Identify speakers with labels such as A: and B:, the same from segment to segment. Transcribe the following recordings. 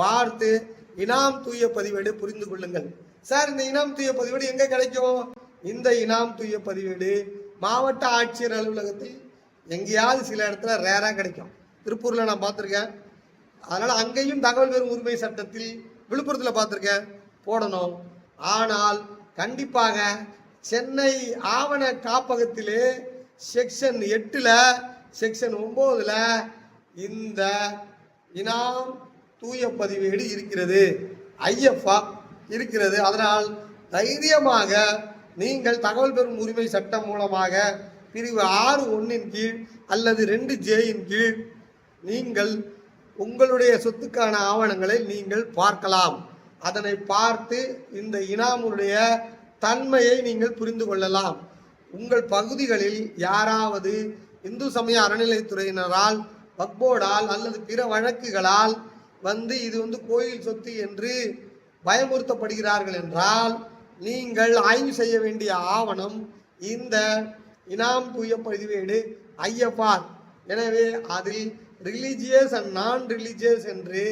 A: பார்த்து இனாம் தூய பதிவேடு புரிந்து கொள்ளுங்கள். சார் இந்த இனாம் தூய பதிவேடு எங்க கிடைக்கும்? இந்த இனாம் தூய பதிவேடு மாவட்ட ஆட்சியர் அலுவலகத்தில் எங்கேயாவது சில இடத்துல ரேராக கிடைக்கும். திருப்பூரில் நான் பார்த்துருக்கேன். அதனால் அங்கேயும் தகவல் பெறும் உரிமை சட்டத்தில் விழுப்புரத்தில் பார்த்துருக்கேன். போடணும். ஆனால் கண்டிப்பாக சென்னை ஆவண காப்பகத்திலே செக்ஷன் எட்டில் செக்ஷன் ஒம்போதில் இந்த இனாம் தூய பதிவேடு இருக்கிறது. ஐஎஃப்ஆ இருக்கிறது. அதனால் தைரியமாக நீங்கள் தகவல் பெறும் உரிமை சட்டம் மூலமாக பிரிவு ஆறு ஒன்றின் கீழ் அல்லது ரெண்டு ஜேயின் கீழ் நீங்கள் உங்களுடைய சொத்துக்கான ஆவணங்களை நீங்கள் பார்க்கலாம். அதனை பார்த்து இந்த இனாமுடைய தன்மையை நீங்கள் புரிந்து கொள்ளலாம். உங்கள் பகுதிகளில் யாராவது இந்து சமய அறநிலைத்துறையினரால் வக்போர்டால் அல்லது பிற வழக்குகளால் வந்து இது வந்து கோயில் சொத்து என்று பயமுறுத்தப்படுகிறார்கள் என்றால் நீங்கள் ஆய்வு செய்ய வேண்டிய ஆவணம் இந்த இனாம் தூய பதிவேடு ஐஎஃப்ஆர். எனவே அதில் ரிலீஜியஸ் அண்ட் நான் ரிலீஜியஸ் என்று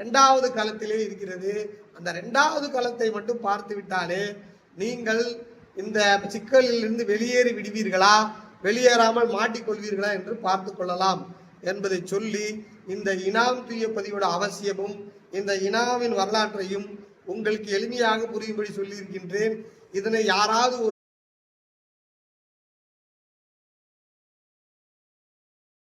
A: ரெண்டாவது களத்திலே இருக்கிறது. அந்த ரெண்டாவது களத்தை மட்டும் பார்த்து விட்டாலே நீங்கள் இந்த சிக்கலில் இருந்து வெளியேறி விடுவீர்களா? வெளியேறாமல் மாட்டிக்கொள்வீர்களா என்று பார்த்து கொள்ளலாம். என்பதை சொல்லி இந்த இனாம் தூய பதிவோட அவசியமும் இந்த இனாவின் வரலாற்றையும் உங்களுக்கு எளிமையாக புரியும்படி சொல்லியிருக்கின்றேன். இதனை யாராவது ஒரு